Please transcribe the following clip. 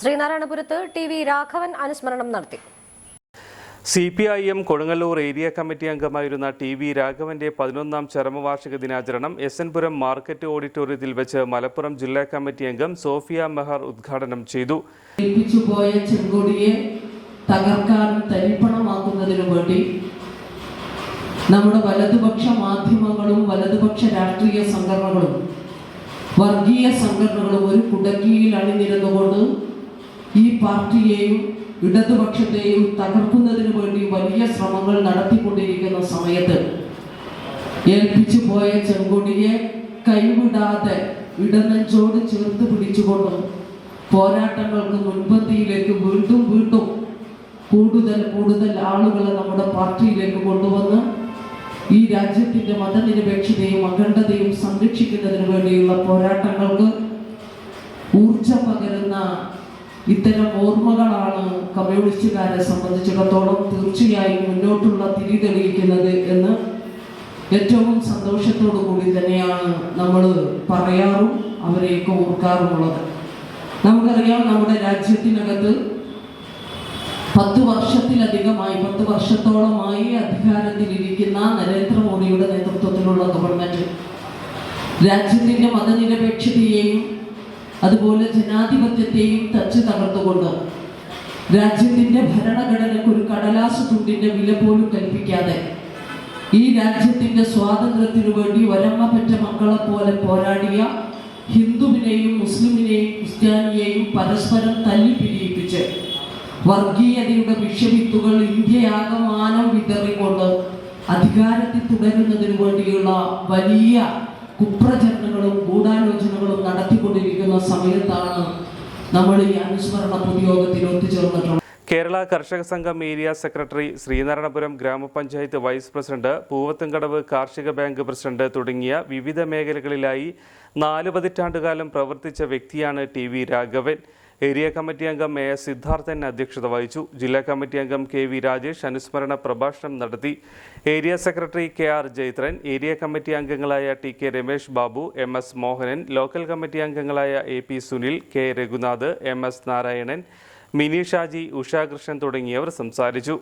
ശ്രീനാരായണപുരത്ത് T V Raghavan അനുസ്മരണം നടത്തി. C P I M Kodungallur area committee അംഗമായിരുന്ന ടി വി രാഘവന്റെ പതിനൊന്നാം ചരമവാർഷിക ദിനാചരണം എസ് എൻ പുരം മാർക്കറ്റ് ഓഡിറ്റോറിയത്തിൽ വെച്ച് മലപ്പുറം ജില്ലാ കമ്മിറ്റി അംഗം സോഫിയ മെഹർ ഉദ്ഘാടനം ചെയ്തു. ഏൽപ്പിച്ചുപോയ ചെങ്കൊടിയെ തകർക്കാനും തരിപ്പണമാക്കുന്നതിനു വേണ്ടി നമ്മുടെ വലതുപക്ഷ മാധ്യമങ്ങളും വലതുപക്ഷ രാഷ്ട്രീയ സംഘടനകളും വർഗീയ സംഘടനകളും ഒരു കുടക്കീഴിൽ അണിനിരുന്നുകൊണ്ട് ഈ പാർട്ടിയെയും ഇടതുപക്ഷത്തെയും തകർക്കുന്നതിന് വേണ്ടി വലിയ ശ്രമങ്ങൾ നടത്തിക്കൊണ്ടിരിക്കുന്ന സമയത്ത് ഏൽപ്പിച്ചു പോയ ചെങ്കൊടിയെ കൈവിടാതെ ഇടനെഞ്ചോട് ചേർത്ത് പിടിച്ചുകൊണ്ട് പോരാട്ടങ്ങൾക്ക് മുൻപന്തിയിലേക്ക് വീണ്ടും വീണ്ടും കൂടുതൽ കൂടുതൽ ആളുകളെ നമ്മുടെ പാർട്ടിയിലേക്ക് കൊണ്ടുവന്ന് ഈ രാജ്യത്തിന്റെ മതനിരപേക്ഷതയും അഖണ്ഡതയും സംരക്ഷിക്കുന്നതിന് വേണ്ടിയുള്ള പോരാട്ടങ്ങൾക്ക് ഊർജം പകരുന്ന ഇത്തരം ഓർമ്മകളാണ് കമ്മ്യൂണിസ്റ്റുകാരെ സംബന്ധിച്ചിടത്തോളം തീർച്ചയായും മുന്നോട്ടുള്ള തിരി തെളിയിക്കുന്നത് എന്ന് ഏറ്റവും സന്തോഷത്തോടു കൂടി തന്നെയാണ് നമ്മൾ പറയാറും അവരെയൊക്കെ ഓർക്കാറുമുള്ളത്. നമുക്കറിയാം നമ്മുടെ രാജ്യത്തിനകത്ത് പത്ത് വർഷത്തിലധികമായി പത്ത് വർഷത്തോളമായി അധികാരത്തിലിരിക്കുന്ന നരേന്ദ്രമോദിയുടെ നേതൃത്വത്തിലുള്ള ഗവൺമെന്റ് രാജ്യത്തിന്റെ മതനിരപേക്ഷതയെയും അതുപോലെ ജനാധിപത്യത്തെയും തച്ചു തകർത്തുകൊണ്ട് രാജ്യത്തിന്റെ ഭരണഘടനയ്ക്ക് ഒരു കടലാസ് തുണ്ടിന്റെ വില പോലും കൽപ്പിക്കാതെ ഈ രാജ്യത്തിന്റെ സ്വാതന്ത്ര്യത്തിനു വേണ്ടി വരമ്മ പെറ്റ മക്കളെ പോലെ പോരാടിയ ഹിന്ദുവിനെയും മുസ്ലിമിനെയും ക്രിസ്ത്യാനിയെയും പരസ്പരം തല്ലിപ്പിരിയിപ്പിച്ച് വർഗീയതയുടെ വിഷവിത്തുകൾ ഇന്ത്യയാകമാനം വിതറിക്കൊണ്ട് അധികാരത്തിൽ തുടരുന്നതിനു വേണ്ടിയുള്ള വലിയ കുപ്രചരണങ്ങളും ഗൂഢാലോചനകളും നടത്തിക്കൊണ്ടിരിക്കുന്ന സമയത്താണ് നമ്മൾ ഈ അനുസ്മരണ പൊതുയോഗത്തിൽ ഒത്തുചേർന്നിട്ടുള്ളത്. കേരള കർഷക സംഘം ഏരിയ സെക്രട്ടറി ശ്രീനാരായണപുരം ഗ്രാമപഞ്ചായത്ത് വൈസ് പ്രസിഡന്റ് പൂവത്തുംകടവ് കാർഷിക ബാങ്ക് പ്രസിഡന്റ് തുടങ്ങിയ വിവിധ മേഖലകളിലായി നാല് പതിറ്റാണ്ടുകാലം പ്രവർത്തിച്ച വ്യക്തിയാണ് T V Raghavan. Area committee അംഗം എ എസ് സിദ്ധാർത്ഥൻ അധ്യക്ഷത വഹിച്ചു. ജില്ലാ കമ്മിറ്റി അംഗം കെ വി രാജേഷ് അനുസ്മരണ പ്രഭാഷണം നടത്തി. Area secretary K R Jaithran area committee അംഗങ്ങളായ T K Ramesh Babu M S Mohanan local committee അംഗങ്ങളായ A P Sunil K Raghunath M S Narayanan Mini Shaji Ushakrishnan തുടങ്ങിയവർ സംസാരിച്ചു.